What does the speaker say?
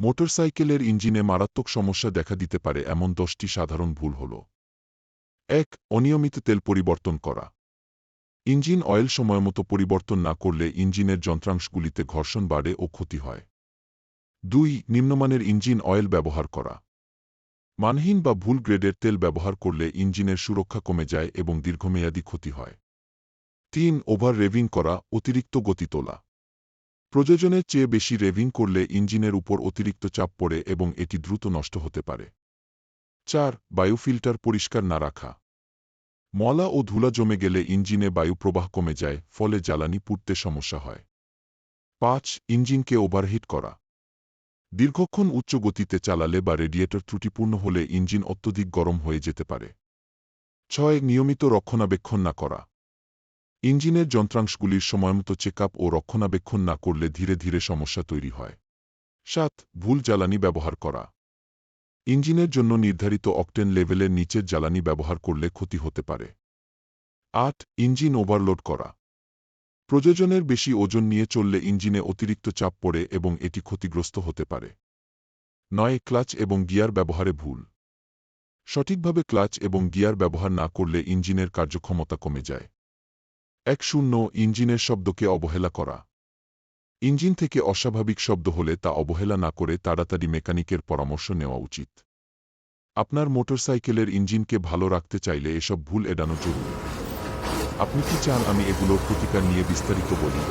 মোটরসাইকেলের ইঞ্জিনে মারাত্মক সমস্যা দেখা দিতে পারে এমন দশটি সাধারণ ভুল হল। এক, অনিয়মিত তেল পরিবর্তন করা। ইঞ্জিন অয়েল সময়মতো পরিবর্তন না করলে ইঞ্জিনের যন্ত্রাংশগুলিতে ঘর্ষণ বাড়ে ও ক্ষতি হয়। দুই, নিম্নমানের ইঞ্জিন অয়েল ব্যবহার করা। মানহীন বা ভুল গ্রেডের তেল ব্যবহার করলে ইঞ্জিনের সুরক্ষা কমে যায় এবং দীর্ঘমেয়াদী ক্ষতি হয়। তিন ওভার রেভিং করা, অতিরিক্ত গতি তোলা। প্রয়োজনের চেয়ে বেশি রেভিং করলে ইঞ্জিনের উপর অতিরিক্ত চাপ পড়ে এবং এটি দ্রুত নষ্ট হতে পারে। চার বায়ু ফিল্টার পরিষ্কার না রাখা। মলা ও ধুলা জমে গেলে ইঞ্জিনে বায়ু প্রবাহ কমে যায়, ফলে জ্বালানি পুড়তে সমস্যা হয়। পাঁচ, ইঞ্জিনকে ওভারহিট করা। দীর্ঘক্ষণ উচ্চ গতিতে চালালে বা রেডিয়েটর ত্রুটিপূর্ণ হলে ইঞ্জিন অত্যধিক গরম হয়ে যেতে পারে। ছয়, নিয়মিত রক্ষণাবেক্ষণ না করা। ইঞ্জিনের যন্ত্রাংশগুলির সময়মতো চেক ও রক্ষণাবেক্ষণ না করলে ধীরে ধীরে সমস্যা তৈরি হয়। সাত, ভুল জ্বালানি ব্যবহার করা। ইঞ্জিনের জন্য নির্ধারিত অকটেন লেভেলের নিচের জ্বালানি ব্যবহার করলে ক্ষতি হতে পারে। আট, ইঞ্জিন ওভারলোড করা। প্রযোজনের বেশি ওজন নিয়ে চললে ইঞ্জিনে অতিরিক্ত চাপ পড়ে এবং এটি ক্ষতিগ্রস্ত হতে পারে। নয়, ক্লাচ এবং গিয়ার ব্যবহারে ভুল। সঠিকভাবে ক্লাচ এবং গিয়ার ব্যবহার না করলে ইঞ্জিনের কার্যক্ষমতা কমে যায়। এক শূন্য ইঞ্জিনের শব্দকে অবহেলা করা। ইঞ্জিন থেকে অস্বাভাবিক শব্দ হলে তা অবহেলা না করে তাড়াতাড়ি মেকানিকের পরামর্শ নেওয়া উচিত। আপনার মোটরসাইকেলের ইঞ্জিনকে ভালো রাখতে চাইলে এসব ভুল এড়ানো জরুরি। আপনি কি চান আমি এগুলোর প্রতিকার নিয়ে বিস্তারিত বলি?